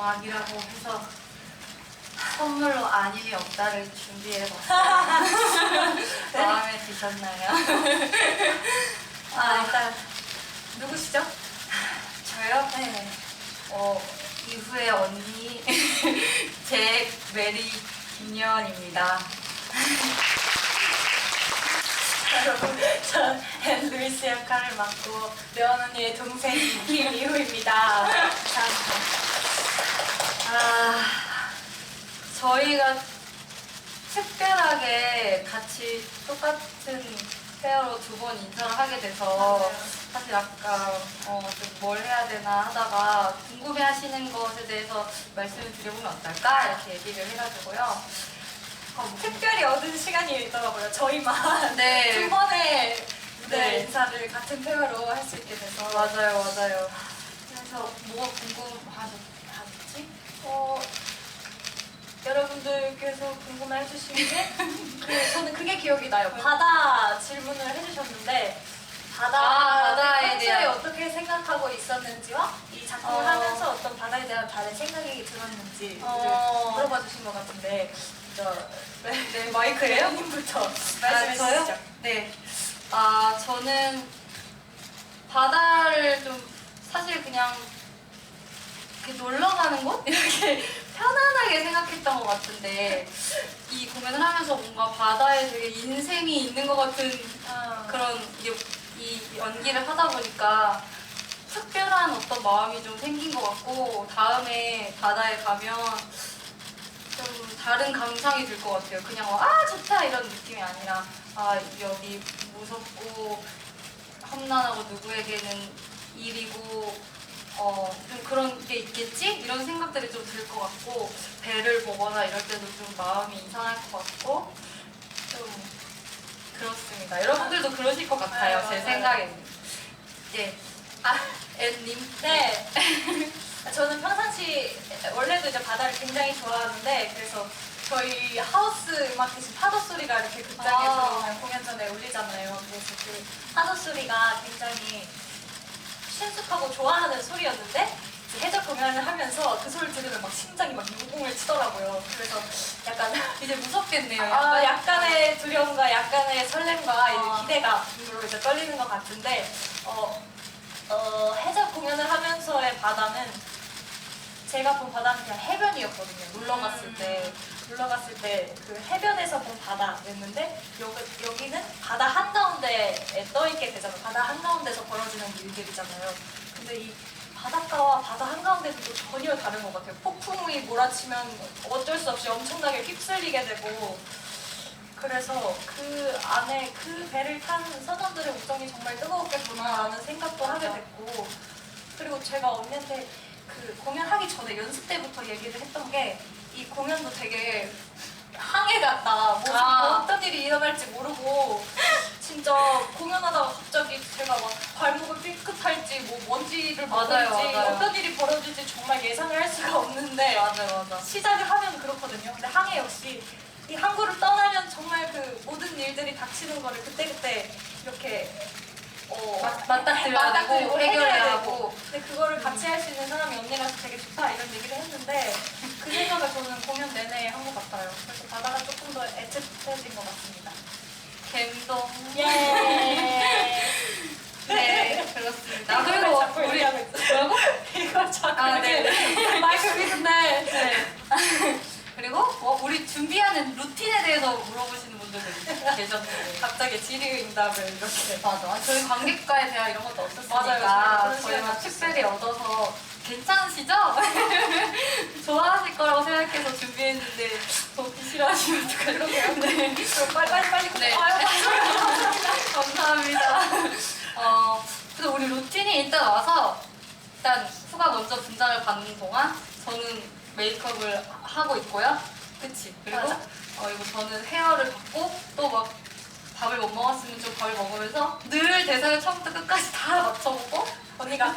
정학이라고 해서 선물로 아님이 없다를 준비해봤어요. 마음에 드셨나요? 아, 일단 누구시죠? 저요? 네. 어, 이후의 언니 잭, 메리, 김연입니다. 여러분, 전 앤루이스 역할을 맡고 레온 언니의 동생 김이후입니다. 감사합니다. 아, 저희가 특별하게 같이 똑같은 페어로 두 번 인사를 하게 돼서. 사실 아까 어, 좀뭘 해야 되나 하다가 궁금해 하시는 것에 대해서 말씀을 드려보면 어떨까? 이렇게 얘기를 해가지고요. 어, 특별히 얻은 시간이 있더라고요. 저희만 네. 두 번의 무대 네. 인사를 같은 페어로 할 수 있게 돼서 맞아요, 맞아요. 그래서 뭐가 궁금하셨지? 어, 여러분들께서 궁금해 해주시는 게 그, 저는 그게 기억이 나요. 바다 질문을 해주셨는데 바다 아, 바다에 평소에 대한- 어떻게 생각하고 있었는지와 이 작품을 어. 하면서 어떤 바다에 대한 다른 생각이 들었는지 어. 물어봐 주신 것 같은데 저, 네, 네 마이크예요? 님부터 말씀해 아, 저요? 주시죠. 네. 아, 저는 바다를 좀 사실 그냥 이렇게 놀러 가는 곳? 이렇게 편안하게 생각했던 것 같은데 이 공연을 하면서 뭔가 바다에 되게 인생이 있는 것 같은 아, 그런 이, 이 연기를 하다 보니까 특별한 어떤 마음이 좀 생긴 것 같고 다음에 바다에 가면 좀 다른 감상이 들 것 같아요. 그냥 뭐, 아 좋다 이런 느낌이 아니라 아 여기 무섭고 험난하고 누구에게는 일이고 그런 게 있겠지 이런 생각들이 좀 들 것 같고 배를 보거나 이럴 때도 좀 마음이 이상할 것 같고 좀 그렇습니다. 여러분들도 그러실 것 같아요. 맞아요, 제. 생각에는. 예. 아, 앤님. 네. 저는 평상시 원래도 이제 바다를 굉장히 좋아하는데 그래서 저희 하우스 음악 대신 파도 소리가 이렇게 극장에서 아. 공연 전에 울리잖아요. 그래서 그 파도 소리가 굉장히 신숙하고 좋아하는 소리였는데 해적 공연을 하면서 그 소리를 들으면 막 심장이 막 유공을 치더라고요. 그래서 약간 이제 무섭겠네요. 아, 약간의 두려움과 약간의 설렘과 아. 이제 기대감으로 이제 떨리는 것 같은데 어, 어, 해적 공연을 하면서의 바다는 제가 본 바다는 그냥 해변이었거든요. 놀러 갔을 음. 때 놀러 갔을 때 그 해변에서 본 바다였는데 여기, 여기는 바다 한가운데에 떠 있게 되잖아요. 바다 한가운데서 벌어지는 일들이잖아요. 근데 이 바닷가와 바다 한가운데도 또 전혀 다른 것 같아요. 폭풍이 몰아치면 어쩔 수 없이 엄청나게 휩쓸리게 되고 그래서 그 안에 그 배를 탄 선원들의 우정이 정말 뜨거웠겠구나라는 생각도 하게 됐고 그리고 제가 언니한테 그 공연하기 전에 연습 때부터 얘기를 했던 게 이 공연도 되게 항해 같다. 뭐, 아. 어떤 일이 일어날지 모르고 진짜 공연하다가 갑자기 제가 막 발목을 삐끗할지 뭐 맞아요, 모르지 맞아요. 어떤 일이 벌어질지 정말 예상을 할 수가 없는데 맞아, 맞아. 시작을 하면 그렇거든요. 근데 항해 역시 이 항구를 떠나면 정말 그 모든 일들이 닥치는 거를 그때그때 이렇게 어, 맞- 맞닥뜨려야 되고, 해결해야 하고. 근데 그거를 같이 할 수 있는 사람이 언니라서 되게 좋다 이런 얘기를 했는데 그 생각을 저는 공연 내내 한 것 같아요. 그래서 바다가 조금 더 애틋해진 것 같습니다. 갬동. 예. 네, 그렇습니다. 그리고 자꾸 우리 얘기하고 있어. 뭐라고? 이걸 자꾸 아, 네. 이렇게 마이크 밑인데 네. 그리고 뭐 우리 준비하는 루틴에 대해서 물어보시는 분들도 계셨는데. 갑자기 질의응답을 이렇게 맞아. 저희 관객과의 대화 이런 것도 없었으니까 맞아요. 저희 저희가 특별히 얻어서 괜찮으시죠? 좋아하실 거라고 생각해서 준비했는데 더 싫어하시면 어떡하죠? 네. 그럼 빨리 빨리 빨리 네. 아유, 감사합니다. 어, 그래서 우리 루틴이 일단 와서 일단 후가 먼저 분장을 받는 동안 저는 메이크업을 하고 있고요. 그치? 그리고 맞아. 어, 이거 저는 헤어를 받고 또 막 밥을 못 먹었으면 좀 밥을 먹으면서 늘 대사를 처음부터 끝까지 다 맞춰보고 언니가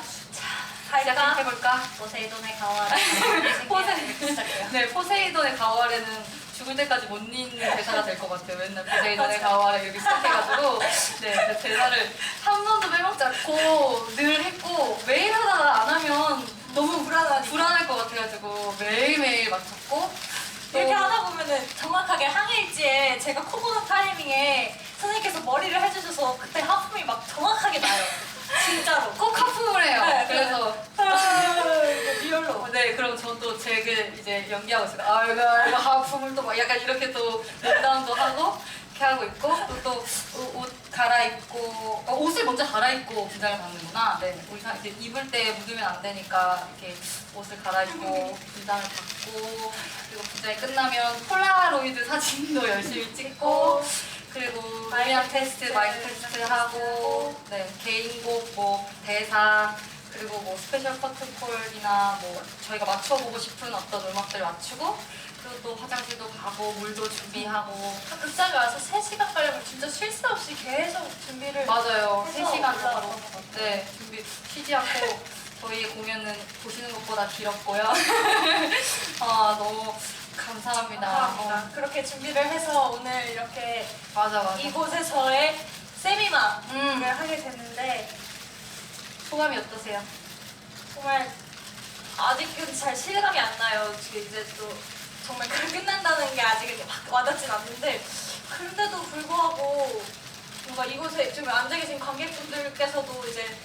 자 시작해볼까? 포세이돈의 가와 포세-. 네, 포세이돈의 가와레는 죽을 때까지 못 잊는 대사가 될 것 같아요. 맨날 포세이돈의 가와레 이렇게 시작해가지고 네, 그 대사를 한 번도 빼먹지 않고 늘 했고 매일 하다가 안 하면 너무 불안하니까. 불안할 것 같아가지고 매일매일 맞췄고 이렇게 또 하다 보면은 정확하게 항일지에 제가 코 고는 타이밍에 선생님께서 머리를 해주셔서 그때 하품이 막 정확하게 나요. 진짜로. 꼭 하품을 해요. 네, 그래서 리얼로. 네, 그럼 저도 제그 이제 연기하고 있어요. 아이고, 아이고, 하품을 또 막 약간 이렇게 또 농담도 하고 이렇게 하고 있고 또또옷 갈아입고 어, 옷을 먼저 갈아입고 분장을 받는구나. 네, 우리 사 이제 입을 때 묻으면 안 되니까 이렇게 옷을 갈아입고 분장을 받고 그리고 분장이 끝나면 폴라로이드 사진도 열심히 찍고 그리고 마이크 테스트, 마이크 테스트 하고 네, 개인곡, 뭐 대사 그리고 뭐 스페셜 커트콜이나 뭐 저희가 맞춰보고 싶은 어떤 음악들 맞추고 그리고 또 화장실도 가고 물도 준비하고 극장에 와서 3시간 가려면 진짜 쉴 새 없이 계속 준비를 맞아요. 해서 3시간 올라왔던 정도 것 같아요. 네 준비 쉬지 않고 저희의 공연은 보시는 것보다 길었고요. 아 너무 감사합니다. 감사합니다. 어, 그렇게 준비를 해서 오늘 이렇게 맞아 맞아. 이곳에서의 세미마를 음 하게 됐는데 소감이 어떠세요? 정말 아직은 잘 실감이 안 나요. 지금 이제 또 정말 그 끝난다는 게 아직 이렇게 막 와닿진 않는데 그런데도 불구하고 뭔가 이곳에 좀 앉아 계신 관객분들께서도 이제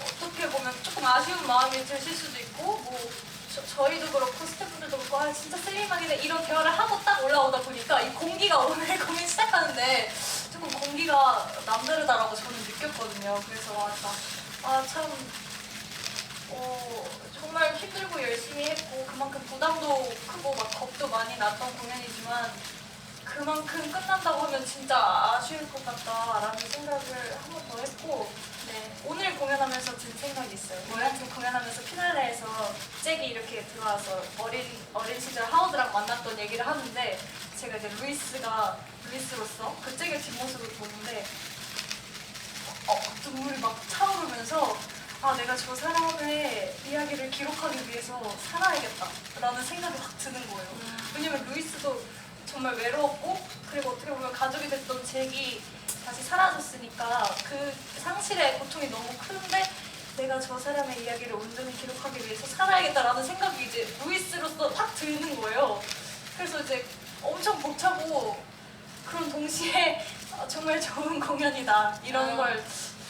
어떻게 보면 조금 아쉬운 마음이 드실 수도 있고 뭐 저, 희도 그렇고 스태프들도 그렇고 아 진짜 세미막이네 이런 대화를 하고 딱 올라오다 보니까 이 공기가 오늘 공연 시작하는데 조금 공기가 남다르다라고 저는 느꼈거든요. 그래서 아참 어, 정말 힘들고 열심히 했고 그만큼 부담도 크고 막 겁도 많이 났던 공연이지만 그만큼 끝난다고 하면 진짜 아쉬울 것 같다라는 생각을 한 번 더 했고 네, 오늘 공연하면서 든 생각이 있어요. 오늘 공연하면서 잭이 이렇게 들어와서 어린 어린 시절 하워드랑 만났던 얘기를 하는데 제가 이제 루이스가 루이스로서 그 잭의 뒷모습을 보는데 어, 눈물이 막 차오르면서 아 내가 저 사람의 이야기를 기록하기 위해서 살아야겠다 라는 생각이 확 드는 거예요. 왜냐면 루이스도 정말 외로웠고 그리고 어떻게 보면 가족이 됐던 잭이 다시 사라졌으니까 그 상실의 고통이 너무 큰데 내가 저 사람의 이야기를 온전히 기록하기 위해서 살아야겠다라는 생각이 이제 루이스로서 확 드는 거예요 그래서 이제 엄청 벅차고 그런 동시에 아, 정말 좋은 공연이다 이런 아. 걸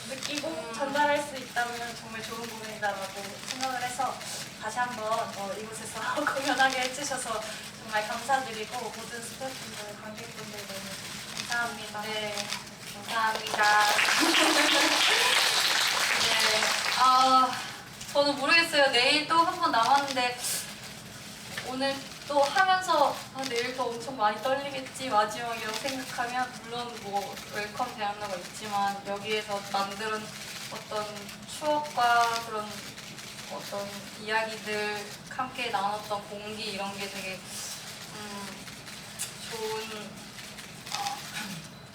느끼고 음. 전달할 수 있다면 정말 좋은 공연이다라고 생각을 해서 다시 한번 어, 이곳에서 공연하게 해주셔서 정말 감사드리고 모든 스태프분들, 관객분들 너무 감사합니다. 네, 감사합니다. 네, 아, 저는 모르겠어요. 내일 또 한 번 남았는데, 오늘 또 하면서, 아, 내일 또 엄청 많이 떨리겠지, 마지막이라고 생각하면, 물론 뭐, 웰컴 대학로가 있지만, 여기에서 만드는 어떤 추억과 그런 어떤 이야기들, 함께 나눴던 공기, 이런 게 되게, 음, 좋은, 어,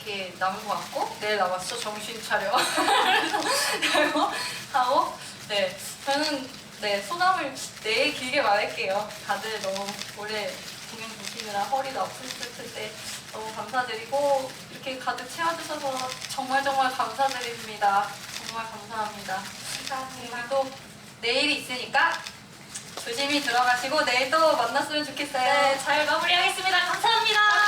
이렇게 남은 것 같고 내일 남았어 정신 차려 그래서 하고 네 저는 네 소감을 내일 길게 말할게요 다들 너무 오래 공연 보시느라 허리도 아프실 때 너무 감사드리고 이렇게 가득 채워주셔서 정말 정말 감사드립니다 정말 감사합니다 감사합니다. 또 내일이 있으니까 조심히 들어가시고 내일 또 만났으면 좋겠어요 네, 잘 마무리하겠습니다. 감사합니다.